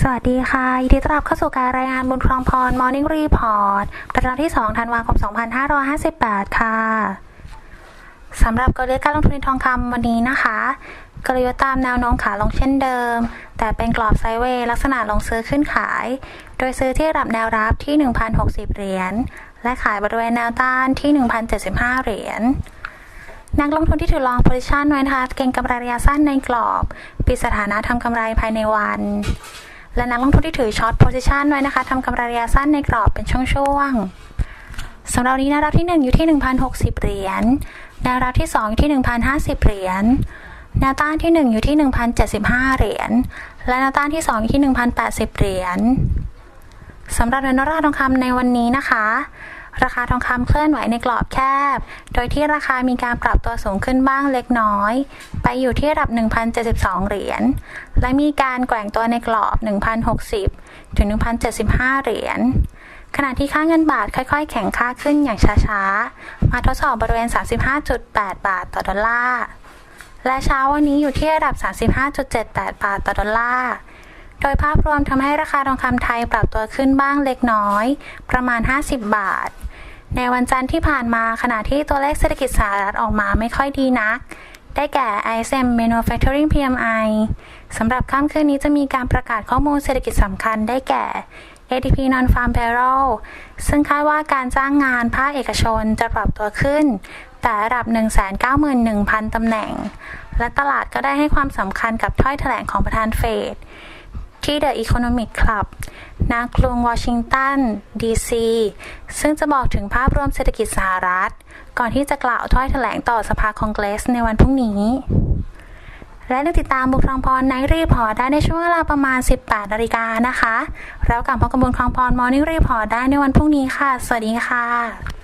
สวัสดีค่ะ ยินดีต้อนรับเข้าสู่การรายงานบุญครองพร Morning Report ประจำที่ 2 ธันวาคม 2558 ค่ะ สำหรับกลยุทธ์การลงทุนในทองคำวันนี้นะคะ กลยุทธ์ตามแนวโน้มขาลงเช่นเดิม แต่เป็นกรอบไซด์เวย์ลักษณะลงซื้อขึ้นขาย โดยซื้อที่ระดับแนวรับที่ 1,060 เหรียญ และขายบริเวณแนวต้านที่ 1,075 เหรียญนักลงทุนที่ถือลองโพซิชันไว้นะคะเก็งกำไรระยะสั้นในกรอบ ปิดสถานะทำกำไรภายในวัน และนักลงทุนที่ถือช็อตโพซิชันไว้นะคะทำกำไรระยะสั้นในกรอบเป็นช่วงๆสำหรับนี้แนวรับที่ 1 อยู่ที่ 1,060 เหรียญแนวรับที่ 2 อยู่ที่ 1,050 เหรียญแนวต้านที่ 1 อยู่ที่ 1,075 เหรียญและแนวต้านที่ 2 อยู่ที่ 1,080 เหรียญสำหรับเงินราร์ทองคำในวันนี้นะคะ ราคาทองคำเคลื่อนไหวในกรอบแคบ โดยที่ราคามีการปรับตัวสูงขึ้นบ้างเล็กน้อย ไปอยู่ที่ระดับ 1,072 เหรียญ และมีการแกว่งตัวในกรอบ 1,060 ถึง 1,075 เหรียญ ขณะที่ค่าเงินบาทค่อยๆ แข็งค่าขึ้นอย่างช้าๆ มาทดสอบบริเวณ 35.8 บาทต่อดอลลาร์ และเช้าวันนี้อยู่ที่ระดับ 35.78 บาทต่อดอลลาร์โดยภาพรวมทำให้ราคาทองคำไทยปรับตัวขึ้นบ้างเล็กน้อย ประมาณ 50 บาท ในวันจันทร์ที่ผ่านมาขณะที่ตัวเลขเศรษฐกิจสหรัฐออกมาไม่ค่อยดีนัก ได้แก่ ISM Manufacturing PMI สำหรับค่ำคืนนี้จะมีการประกาศข้อมูลเศรษฐกิจสำคัญได้แก่ ADP Non-Farm Payroll ซึ่งคาดว่าการจ้างงานภาคเอกชนจะปรับตัวขึ้น แต่ระดับ 191,000 ตำแหน่ง และตลาดก็ได้ให้ความสำคัญกับถ้อยแถลงของประธานเฟด ที่ The Economic Club ณกรุงวอชิงตันดีซีซึ่งจะบอกถึงภาพรวมเศรษฐกิจสหรัฐ ก่อนที่จะกล่าวถ้อยแถลงต่อสภาคองเกรสในวันพรุ่งนี้ และยังติดตามบุคคลองพรในรีพอร์ได้ในช่วงเวลาประมาณ 18นาฬิกานะคะ แล้วกลับพบกับบุคลองพรมอร์นิ่งรีพอร์ได้ในวันพรุ่งนี้ค่ะ สวัสดีค่ะ